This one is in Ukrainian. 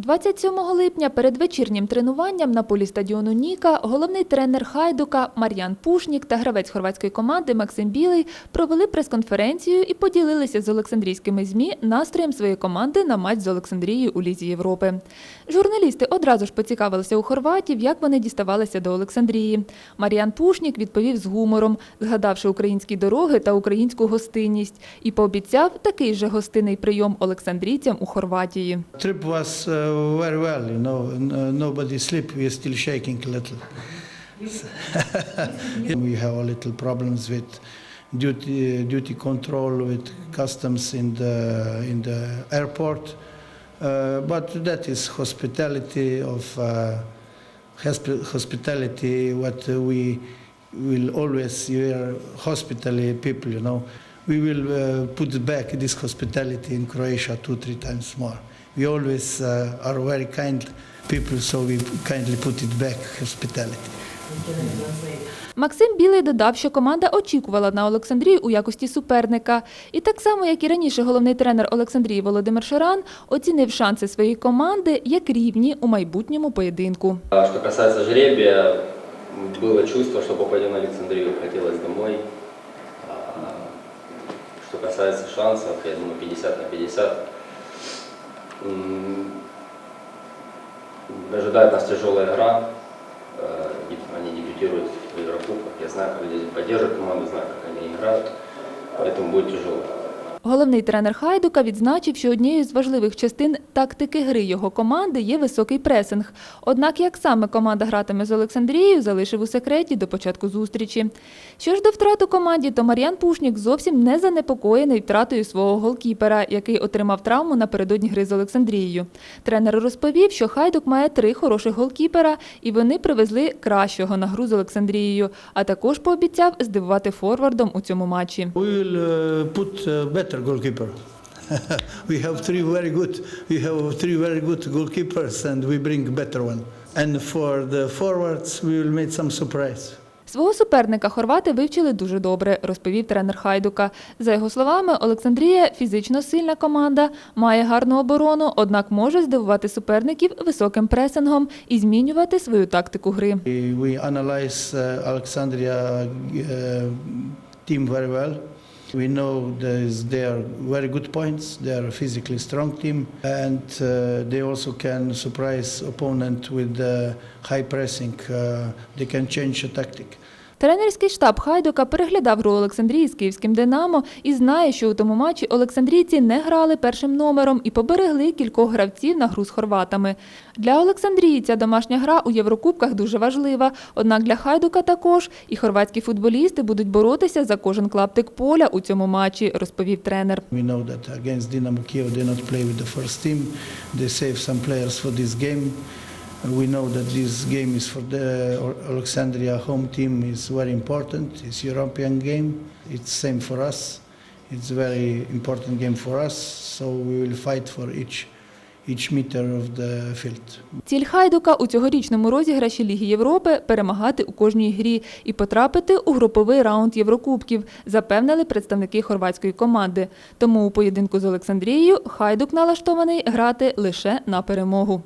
27 липня перед вечірнім тренуванням на полі стадіону Ніка головний тренер Хайдука Мар'ян Пушнік та гравець хорватської команди Максим Білий провели прес-конференцію і поділилися з Олександрійськими ЗМІ настроєм своєї команди на матч з Олександрією у Лізі Європи. Журналісти одразу ж поцікавилися у хорватів, як вони діставалися до Олександрії. Мар'ян Пушнік відповів з гумором, згадавши українські дороги та українську гостинність, і пообіцяв такий же гостинний прийом олександрійцям у Хорватії. Was uh, very well, you know. uh, nobody sleep. We're still shaking a little. we have a little problems with duty duty control with customs in the in the airport, uh, but that is hospitality of uh, hospitality. What we will always we are hospitality people, you know. We will uh, put back this hospitality in Croatia two three times more. We always uh, are very kind people, so we kindly put it back hospitality. Максим Білий додав, що команда очікувала на Олександрію у якості суперника. І так само, як і раніше головний тренер Олександрії Володимир Шаран оцінив шанси своєї команди як рівні у майбутньому поєдинку. А Что касается жребия, было чувство, что попадем на Александрию, хотелось домой. А, Что касается шансов, я думаю, 50 на 50. Ожидает нас тяжелая игра. Э, Они дебютируют в Еврокубках. Я знаю, как люди поддерживают команду, знаю, как они играют. Поэтому будет тяжело. Головний тренер Хайдука відзначив, що однією з важливих частин тактики гри його команди є високий пресинг. Однак, як саме команда гратиме з Олександрією, залишив у секреті до початку зустрічі. Що ж до втрат у команді, то Мар'ян Пушнік зовсім не занепокоєний втратою свого голкіпера, який отримав травму напередодні гри з Олександрією. Тренер розповів, що Хайдук має три хороших голкіпера, і вони привезли кращого на гру з Олександрією, а також пообіцяв здивувати форвардом у цьому матчі. Better goalkeeper. we have three very good. We have three very good goalkeepers, and we bring better one. And for the forwards, we will make some surprise. Свого суперника хорвати вивчили дуже добре, розповів тренер Хайдука. За його словами, Олександрія фізично сильна команда, має гарну оборону, однак може здивувати суперників високим пресингом і змінювати свою тактику гри. We, analyze Alexandria uh, team very well. We know they are very good points. They are a physically strong team, and uh, they also can surprise opponent with uh, high pressing. Uh, they can change the tactic. Тренерський штаб Хайдука переглядав гру Олександрії з київським Динамо і знає, що у тому матчі олександрійці не грали першим номером і поберегли кількох гравців на гру з хорватами. Для Олександрії ця домашня гра у Єврокубках дуже важлива, однак для Хайдука також і хорватські футболісти будуть боротися за кожен клаптик поля у цьому матчі, розповів тренер. We We know that this game is for the Alexandria home team is very important. It's European game. It's same for us. It's very important game for us. So we will fight for each each meter of the field. Ціль Хайдука у цьогорічному розіграші Ліги Європи перемагати у кожній грі і потрапити у груповий раунд Єврокубків, запевнили представники хорватської команди. Тому у поєдинку з Олександрією Хайдук налаштований грати лише на перемогу.